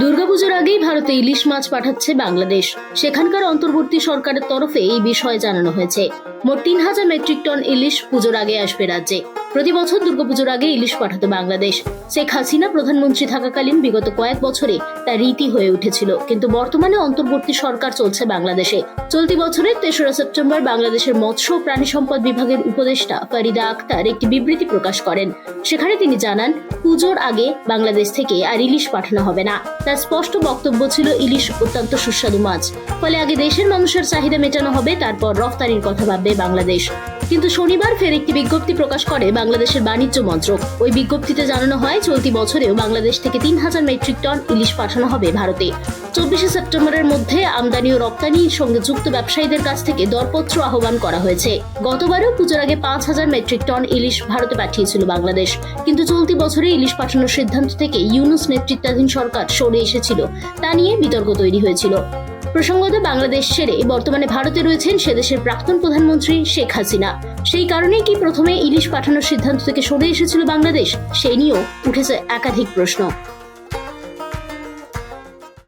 দুর্গাপুজোর আগেই ভারতে ইলিশ মাছ পাঠাচ্ছে বাংলাদেশ। সেখানকার অন্তর্বর্তী সরকারের তরফে এই বিষয়ে জানানো হয়েছে। মোট তিন হাজার মেট্রিক টন ইলিশ পুজোর আগে আসবে রাজ্যে। প্রতি বছর দুর্গাপুজোর আগে ইলিশ পাঠাতো বাংলাদেশ। শেখ হাসিনা প্রধানমন্ত্রী থাকাকালীন বিগত কয়েক বছরে তা রীতি হয়ে উঠেছিল। কিন্তু বর্তমানে অন্তর্বর্তী সরকার চলছে বাংলাদেশে। চলতি বছরের তেসরা সেপ্টেম্বর বাংলাদেশের মৎস্য ও প্রাণী সম্পদ বিভাগের উপদেষ্টা ফরিদা আক্তার একটি বিবৃতি প্রকাশ করেন। সেখানে তিনি জানান, পুজোর আগে বাংলাদেশ থেকে আর ইলিশ পাঠানো হবে না। তার স্পষ্ট বক্তব্য ছিল, ইলিশ অত্যন্ত সুস্বাদু মাছ। ফলে আগে দেশের মানুষের চাহিদা মেটানো হবে, তারপর রফতানির কথা ভাববে বাংলাদেশ। কিন্তু শনিবার ফের একটি বিজ্ঞপ্তি প্রকাশ করে বাংলাদেশের বাণিজ্য মন্ত্রক। ওই বিজ্ঞপ্তিতে জানানো হয়, চলতি বছরেও বাংলাদেশ থেকে তিন হাজার মেট্রিক টন ইলিশ পাঠানো হবে ভারতে। চব্বিশে সেপ্টেম্বরের মধ্যে আমদানি ও রপ্তানির সঙ্গে যুক্ত ব্যবসায়ীদের কাছ থেকে দরপত্র আহ্বান করা হয়েছে। গতবারও পুজোর আগে পাঁচ হাজার মেট্রিক টন ইলিশ ভারতে পাঠিয়েছিল বাংলাদেশ। কিন্তু চলতি বছরে ইলিশ পাঠানোর সিদ্ধান্ত থেকে ইউনুস নেতৃত্বাধীন সরকার সরে এসেছিল। তা নিয়ে বিতর্ক তৈরি হয়েছিল। প্রসঙ্গত বাংলাদেশ ছেড়ে বর্তমানে ভারতে রয়েছেন সেদেশের প্রাক্তন প্রধানমন্ত্রী শেখ হাসিনা। সেই কারণেই কি প্রথমে ইলিশ পাঠানোর সিদ্ধান্ত থেকে সরে এসেছিল বাংলাদেশ? সেই নিয়েও উঠেছে একাধিক প্রশ্ন।